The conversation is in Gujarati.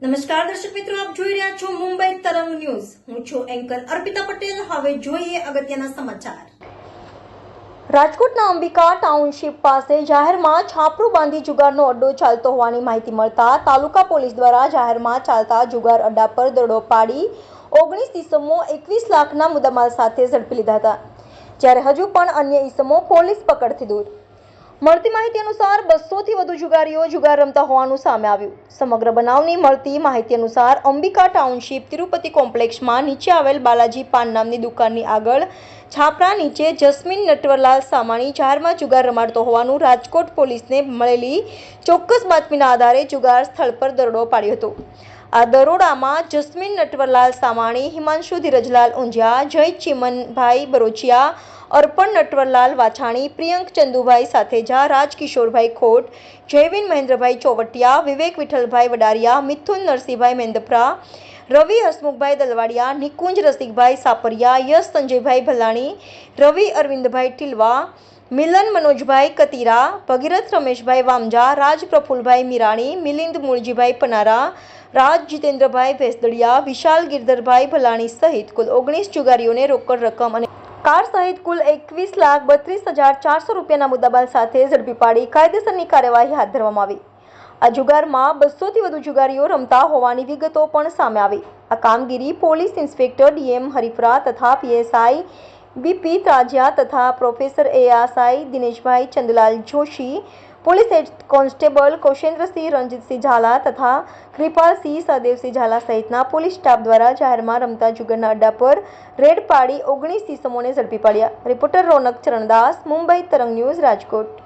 નમસ્કાર, દર્શક મિત્રો, આપ જોઈ રહ્યા છો મુંબઈ તરંગ ન્યૂઝ. હું છું એન્કર અર્પિતા પટેલ. હવે જોઈએ અગત્યના સમાચાર. રાજકોટના અંબિકા ટાઉનશીપ પાસે જાહેરમાં છાપરું બાંધી જુગારનો અડ્ડો ચાલતો હોવાની માહિતી મળતા તાલુકા પોલીસ દ્વારા જાહેરમાં ચાલતા જુગાર અડ્ડા પર દરોડો પાડી ઓગણીસ ડિસેમ્બર એકવીસ લાખના મુદ્દામાલ સાથે ઝડપી લીધા હતા. જ્યારે હજુ પણ અન્ય ઈસમો પોલીસ પકડથી દૂર. મળતી માહિતી અનુસાર બસોથી વધુ જુગારીઓ જુગાર રમતા હોવાનું સામે આવ્યું. સમગ્ર બનાવની મળતી માહિતી અનુસાર અંબિકા ટાઉનશીપ તિરુપતિ કોમ્પ્લેક્ષમાં નીચે આવેલ બાલાજી પાન નામની દુકાનની આગળ છાપરા નીચે જસ્મીન નટવરલાલ સામાણી જાહેરમાં જુગાર રમાડતો હોવાનું રાજકોટ પોલીસને મળેલી ચોક્કસ બાતમીના આધારે જુગાર સ્થળ પર દરોડો પાડ્યો હતો. આ દરોડામાં જસ્મીન નટવરલાલ સામાણી, હિમાંશુ ધીરજલાલ ઊંઝા જય ચિમનભાઈ બરોચિયા, અર્પણ નટવરલાલ વાછાણી, પ્રિયંક ચંદુભાઈ સાથેજા, રાજકિશોરભાઈ ખોટ, જયવીન મહેન્દ્રભાઈ ચોવટિયા, વિવેક વિઠ્ઠલભાઈ વડારિયા, મિથુન નરસિંહભાઈ મેંદપરા, રવિ હસમુખભાઈ દલવાડિયા, નિકુંજ રસિકભાઈ સાપરિયા, યશ સંજયભાઈ ભલાણી, રવિ અરવિંદભાઈ ઠીલવા, મિલન મનોજભાઈ કતીરા, ભગીરથ રમેશભાઈ વામજા, રાજ પ્રફુલભાઈ મીરાણી, મિલિંદ મૂળજીભાઈ પનારા, રાજ જીતેન્દ્રભાઈ ભેસદડિયા, વિશાલ ગિરધરભાઈ ભલાણી સહિત કુલ ઓગણીસ જુગારીઓને રોકડ રકમ અને કાર સહિત કુલ એકવીસ લાખ બત્રીસ હજાર ચારસો રૂપિયાના મુદ્દાબાલ સાથે ઝડપી પાડી કાયદેસરની કાર્યવાહી હાથ ધરવામાં આવી. આ જુગારમાં બસોથી વધુ જુગારીઓ રમતા હોવાની વિગતો પણ સામે આવી. આ કામગીરી પોલીસ ઇન્સ્પેક્ટર ડીએમ હરિપરા તથા પીએસઆઈ બીપી ત્રાજિયા તથા professor ASI Dineshbhai Chandlal Joshi, police head constable Kaushendrasinh Ranjitsinh Zala તથા કૃપાલસિંહ સહદેવસિંહ ઝાલા સહિતના પોલીસ સ્ટાફ દ્વારા જાહેરમાં રમતા જુગરના અડ્ડા પર રેડ પાડી ઓગણીસ ઇસમોને ઝડપી પાડ્યા. રિપોર્ટર રોનક ચરણદાસ, મુંબઈ તરંગ ન્યૂઝ રાજકોટ.